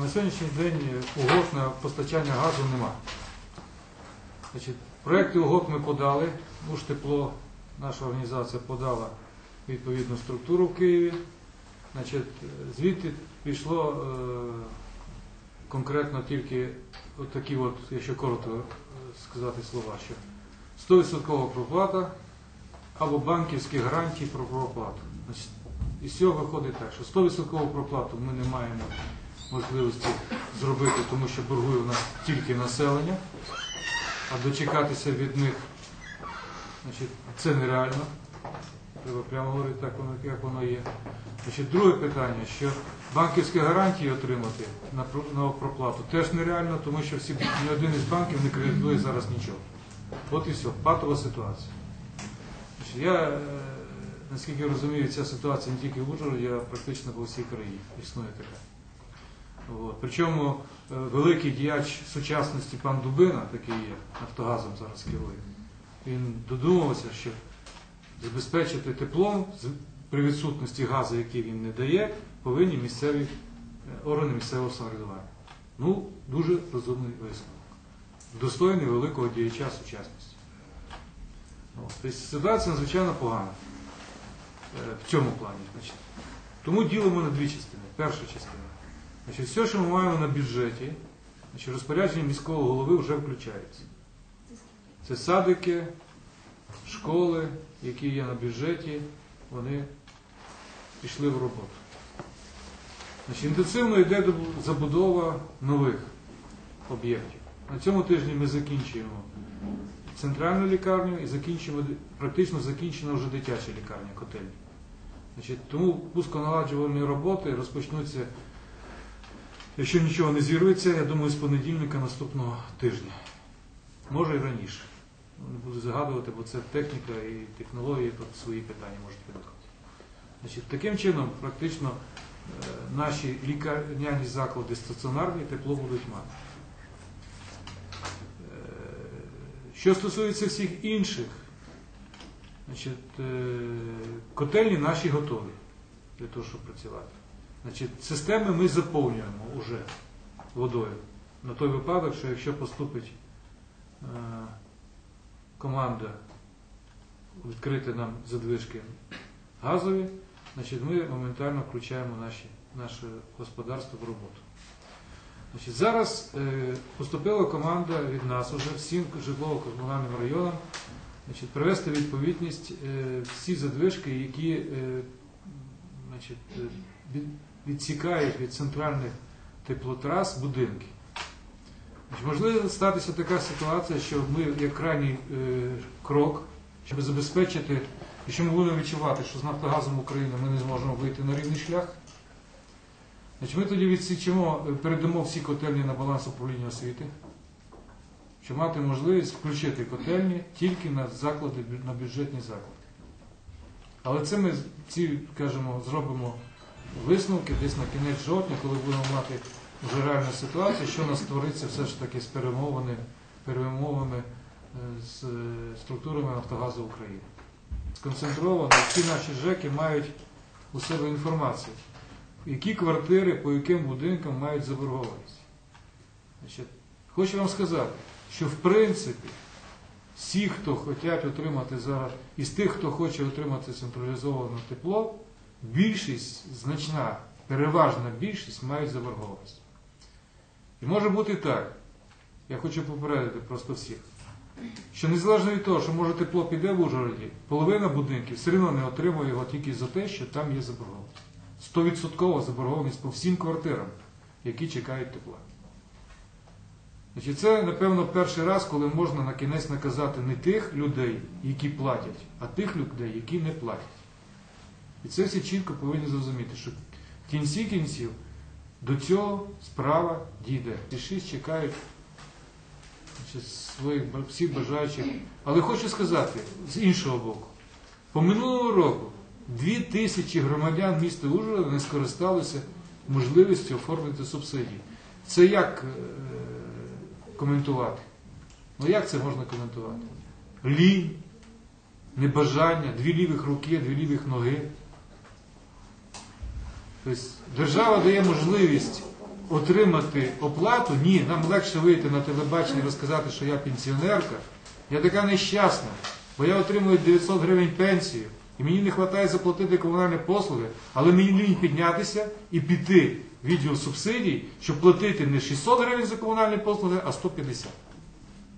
На сьогоднішній день угод на постачання газу нема. Значить, проекти угод ми подали, тепло, наша організація подала відповідну структуру в Києві. Значить, звідти пішло е, конкретно тільки от такі, от, якщо коротко е, сказати слова, що 100% проплата або банківські гарантії про проплату. Значить, із цього виходить так, що 100% проплату ми не маємо можливості зробити, тому що боргує у нас тільки населення, а дочекатися від них значить, це нереально. Треба прямо говорити так, воно, як воно є. Значить, друге питання, що банківські гарантії отримати на, на проплату теж нереально, тому що всі, ні один із банків не кредитує зараз нічого. От і все, патова ситуація. Значить, я, е, наскільки розумію, ця ситуація не тільки в Ужгороді, а практично по всій країні існує така. От. Причому е, великий діяч сучасності пан Дубина, такий є, Нафтогазом зараз керує, він додумався, що забезпечити теплом при відсутності газу, який він не дає, повинні місцеві е, органи місцевого самоврядування. Ну, дуже розумний висновок. Достойний великого діяча сучасності. Тобто ситуація надзвичайно погана е, в цьому плані. Тому ділимо на дві частини. Перша частина. Значить, все, що ми маємо на бюджеті, значить, розпорядження міського голови вже включається. Це садики, школи, які є на бюджеті, вони пішли в роботу. Значить, інтенсивно йде забудова нових об'єктів. На цьому тижні ми закінчуємо центральну лікарню і закінчимо, практично закінчена вже дитяча лікарня, котельня. Значить, тому пусконаладжувальні роботи розпочнуться, якщо нічого не зірветься, я думаю, з понедільника наступного тижня. Може і раніше. Не буду загадувати, бо це техніка і технології, тут свої питання можуть виникати. Значить, таким чином, практично е, наші лікарняні заклади стаціонарні тепло будуть мати. Е, Що стосується всіх інших, значить, е, котельні наші готові для того, щоб працювати. Значить, системи ми заповнюємо вже водою на той випадок, що якщо поступить е, команда відкрити нам задвижки газові, значить ми моментально включаємо наші, наше господарство в роботу. Значить, зараз е, поступила команда від нас уже всім житлово-комунальним районам значить, привести відповідність е, всі задвижки, які е, значить, е, від- відсікають від центральних теплотрас будинки. Можливо статися така ситуація, що ми, як крайній е, крок, щоб забезпечити, якщо ми будемо відчувати, що з Нафтогазом України ми не зможемо вийти на рівний шлях, значить, ми тоді відсічемо, е, передамо всі котельні на баланс управління освіти, щоб мати можливість включити котельні тільки на заклади, на бюджетні заклади. Але це ми ці, кажемо, зробимо висновки десь на кінець жовтня, коли будемо мати вже реальну ситуацію, що нас твориться все ж таки з перемовини, перемовами е, з е, структурами Нафтогазу України. Сконцентровано, всі наші ЖЕКи мають у себе інформацію, які квартири по яким будинкам мають заборгованість. Хочу вам сказати, що в принципі всі, хто хочуть отримати зараз, із тих, хто хоче отримати централізоване тепло, більшість, значна, переважна більшість мають заборгованість. І може бути так, я хочу попередити просто всіх, що незалежно від того, що може тепло піде в Ужгороді, половина будинків все одно не отримує його тільки за те, що там є заборгованість. Стовідсоткова заборгованість по всім квартирам, які чекають тепла. Значить, це, напевно, перший раз, коли можна на кінець наказати не тих людей, які платять, а тих людей, які не платять. І це всі чітко повинні зрозуміти, що в кінці кінців до цього справа дійде. Шість чекають своїх всіх бажаючих. Але хочу сказати з іншого боку, по минулого року дві тисячі громадян міста Ужгорода не скористалися можливістю оформити субсидії. Це як е, коментувати? Ну як це можна коментувати? Лінь, небажання, дві лівих руки, дві лівих ноги. Тобто держава дає можливість отримати оплату, ні, нам легше вийти на телебачення і розказати, що я пенсіонерка. Я така нещасна, бо я отримую 900 гривень пенсію, і мені не вистачає заплатити комунальні послуги, але мені лінь піднятися і піти в відділ субсидій, щоб платити не 600 гривень за комунальні послуги, а 150.